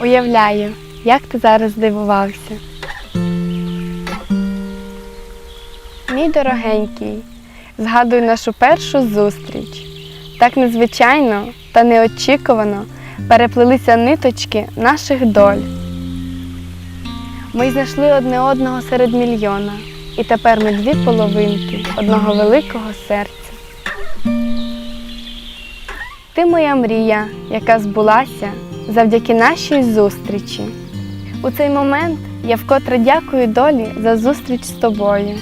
Уявляю, як ти зараз здивувався. Мій дорогенький, згадую нашу першу зустріч. Так незвичайно та неочікувано переплелися ниточки наших доль. Ми знайшли одне одного серед мільйона, і тепер ми дві половинки одного великого серця. Ти моя мрія, яка збулася завдяки нашій зустрічі. У цей момент я вкотре дякую долі за зустріч з тобою.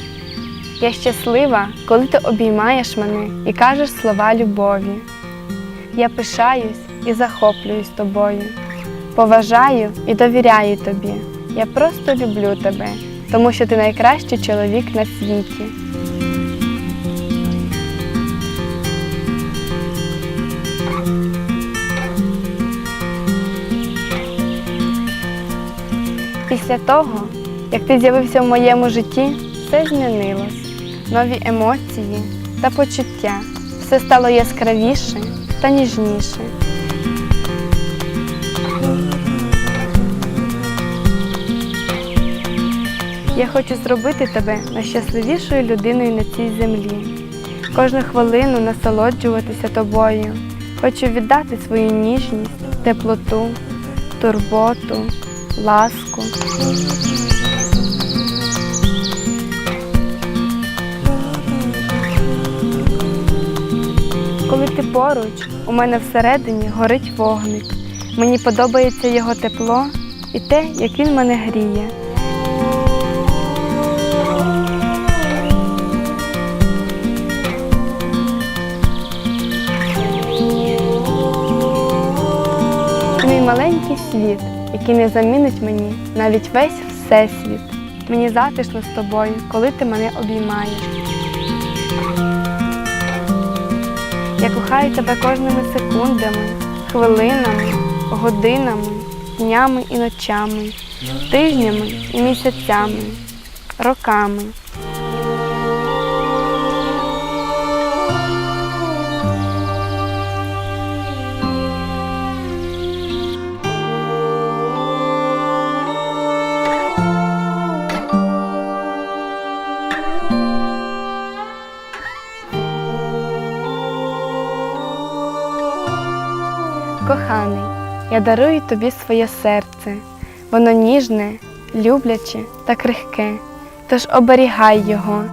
Я щаслива, коли ти обіймаєш мене і кажеш слова любові. Я пишаюсь і захоплююсь тобою, поважаю і довіряю тобі. Я просто люблю тебе, тому що ти найкращий чоловік на світі. Після того, як ти з'явився в моєму житті, все змінилось. Нові емоції та почуття. Все стало яскравіше та ніжніше. Я хочу зробити тебе найщасливішою людиною на цій землі. Кожну хвилину насолоджуватися тобою. Хочу віддати свою ніжність, теплоту, турботу, ласку. Коли ти поруч, у мене всередині горить вогник. Мені подобається його тепло і те, як він мене гріє. Мій маленький світ, який не замінить мені навіть весь всесвіт. Мені затишно з тобою, коли ти мене обіймаєш. Я кохаю тебе кожними секундами, хвилинами, годинами, днями і ночами, тижнями і місяцями, роками. Коханий, я дарую тобі своє серце. Воно ніжне, любляче та крихке, тож оберігай його.